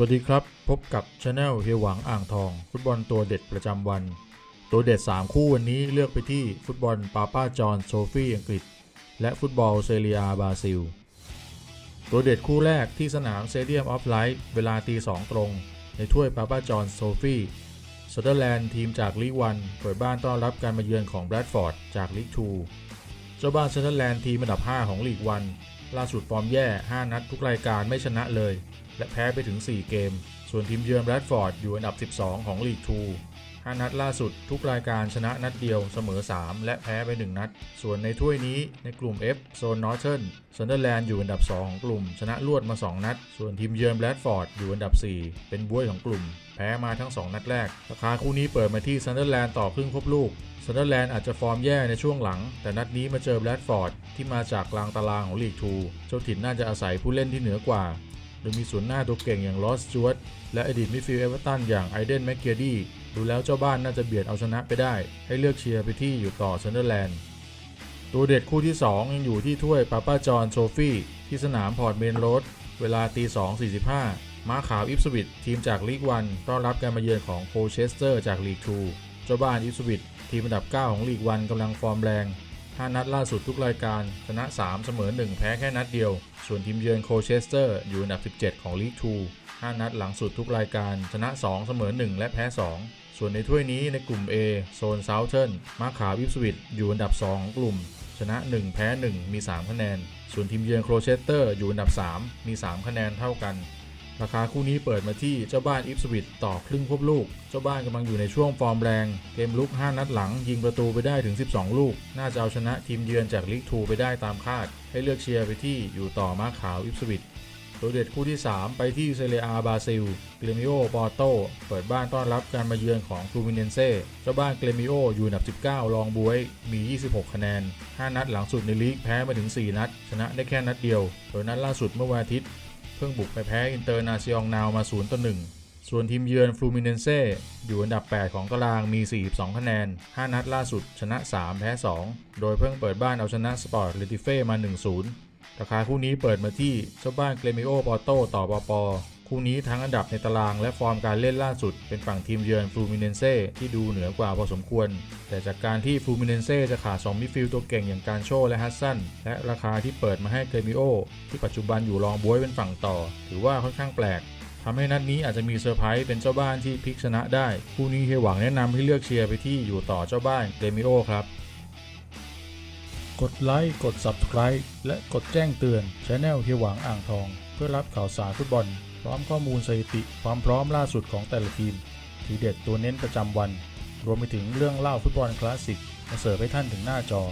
วัสดีครับ พบกับช anel เฮียหวังอ่างทอง ฟุตบอลตัวเด็ดประจำวัน ตัวเด็ด 3 คู่วันนี้เลือกไปที่ฟุตบอลปาป้าจอนโซฟี่อังกฤษ และฟุตบอลเซเรียบราซิล ตัวเด็ดคู่แรกที่สนามเซเดียมออฟไลท์เวลาตีสองตรง ในถ้วยปาป้าจอนโซฟี่เซเดอร์แลนด์ทีมจากลีกวันเปิดบ้านต้อนรับการมาเยือนของแบรดฟอร์ดจากลีกทูเจ้าบ้านเซเดอร์แลนด์ทีมอันดับ 5 ของลีกวัน ล่าสุดฟอร์มแย่ 5 นัดทุกรายการไม่ชนะเลย และแพ้ไปถึง 4 เกม ส่วนทีมเยือนแรดฟอร์ดอยู่อันดับ 12 ของลีกทู 5 นัดล่าสุดทุกรายการชนะนัดเดียวเสมอ 3 และแพ้ไป 1 นัด ส่วนในถ้วยนี้ในกลุ่ม F โซนนอร์เทิร์นซันเดอร์แลนด์อยู่อันดับ 2 ของกลุ่ม ชนะรวดมา 2 นัด ส่วนทีมเยือนแบรดฟอร์ดอยู่อันดับ 4 เป็นบ้วยของกลุ่ม แพ้มาทั้ง 2 นัดแรก ราคาคู่นี้เปิดมาที่ซันเดอร์แลนด์ต่อครึ่งครบลูกซันเดอร์แลนด์อาจจะฟอร์มแย่ในช่วงหลัง แต่นัดนี้มาเจอแบรดฟอร์ดที่มาจากกลางตารางของลีกทูเจ้าถิ่นน่าจะอาศัยผู้เล่นที่เหนือกว่า โดยมีศูนย์หน้าตัวเก่งอย่างลอสจวตและอดีตมิดฟิลด์เอเวอร์ตันอย่างไอเดนแมกเกียดี้ดูแล้วเจ้าบ้านน่าจะเบียดเอาชนะไปได้ ให้เลือกเชียร์ไปที่อยู่ต่อซันเดอร์แลนด์ตัวเด็ดคู่ที่ 2 ยังอยู่ที่ถ้วยปาป้าจอห์นโซฟี่ที่สนามพอร์ตเมนโรดเวลาตี 2.45 ม้าขาวอิฟสวิตทีมจากลีกวันต้อนรับการมาเยือนของโคเชสเตอร์จากลีกทูเจ้าบ้านอิฟสวิตทีมอันดับ 9 ของลีกวันกำลังฟอร์มแรง 5 นัดล่าสุดทุกรายการ ชนะ 3 เสมอ 1 แพ้แค่นัดเดียว ส่วนทีมเยือนโคเชสเตอร์อยู่อันดับ 17 ของลีกทู5นัดหลังสุดทุกรายการ ชนะ 2 เสมอ 1 และแพ้ 2 ส่วนในถ้วยนี้ในกลุ่ม A โซนเซาเทิร์นมาขาวอิฟสวิตอยู่อันดับ 2 ของกลุ่ม ชนะ 1 แพ้ 1 มี 3 คะแนน ส่วนทีมเยือนโครเชสเตอร์อยู่อันดับ 3 มี 3 คะแนนเท่ากัน ราคาคู่นี้เปิดมาที่เจ้าบ้านอิฟสวิตต่อครึ่งครบลูก เจ้าบ้านกำลังอยู่ในช่วงฟอร์มแรง เกมลุก 5 นัดหลัง ยิงประตูไปได้ถึง 12 ลูก น่าจะเอาชนะทีมเยือนจากลีกทูไปได้ตามคาด ให้เลือกเชียร์ไปที่อยู่ต่อมาขาวอิฟสวิตตัวเด็ดคู่ที่ 3 ไปที่เซเรียอาบราซิล เกรมิโอปอร์โต เปิดบ้านต้อนรับการมาเยือนของฟลูมิเนนเซ่ เจ้าบ้านเกรมิโออยู่อันดับ 19 รองบวย มี 26 คะแนน 5 นัดหลังสุดในลีกแพ้มาถึง 4 นัด ชนะได้แค่นัดเดียว โดยนัดล่าสุดเมื่อวันอาทิตย์ เพิ่งบุกไปแพ้อินเตอร์นาซิองนาวมา0ต่อ1ส่วนทีมเยือนฟลูมิเนนเซ่อยู่อันดับ 8 ของตารางมี 42 คะแนน 5 นัดล่าสุด ชนะ 3 แพ้ 2 โดยเพิ่งเปิดบ้านเอาชนะสปอร์ตเลติเฟ่มา 1-0 ราคาคู่นี้เปิดมาที่เจ้าบ้านเกรมิโอปอโตต่อปอปอ คู่นี้ทั้งอันดับในตารางและฟอร์มการเล่นล่าสุด เป็นฝั่งทีมเยือนฟลูมิเนนเซ่ที่ดูเหนือกว่าพอสมควร แต่จากการที่ฟลูมิเนนเซ่จะขาด2มิดฟิลด์ตัวเก่งอย่างการโชและฮัสซันและราคาที่เปิดมาให้เกรมิโอที่ปัจจุบันอยู่รองบวยเป็นฝั่งต่อ ถือว่าค่อนข้างแปลกทำให้นัดนี้อาจจะมีเซอร์ไพรส์เป็นเจ้าบ้านที่พลิกชนะได้ คู่นี้เฮยหวังแนะนำให้เลือกเชียร์ไปที่อยู่ต่อเจ้าบ้านเกรมิโอครับ กดไลค์ กด Subscribe และกดแจ้งเตือน Channel เฮียหวังอ่างทอง เพื่อรับข่าวสารฟุตบอล ร้อมข้อมูลสถิติความพร้อมล่าสุดของแต่ละทีม ทีเด็ดตัวเน้นประจำวัน รวมไปถึงเรื่องเล่าฟุตบอลคลาสสิกมาเสิร์ฟให้ท่านถึงหน้าจอ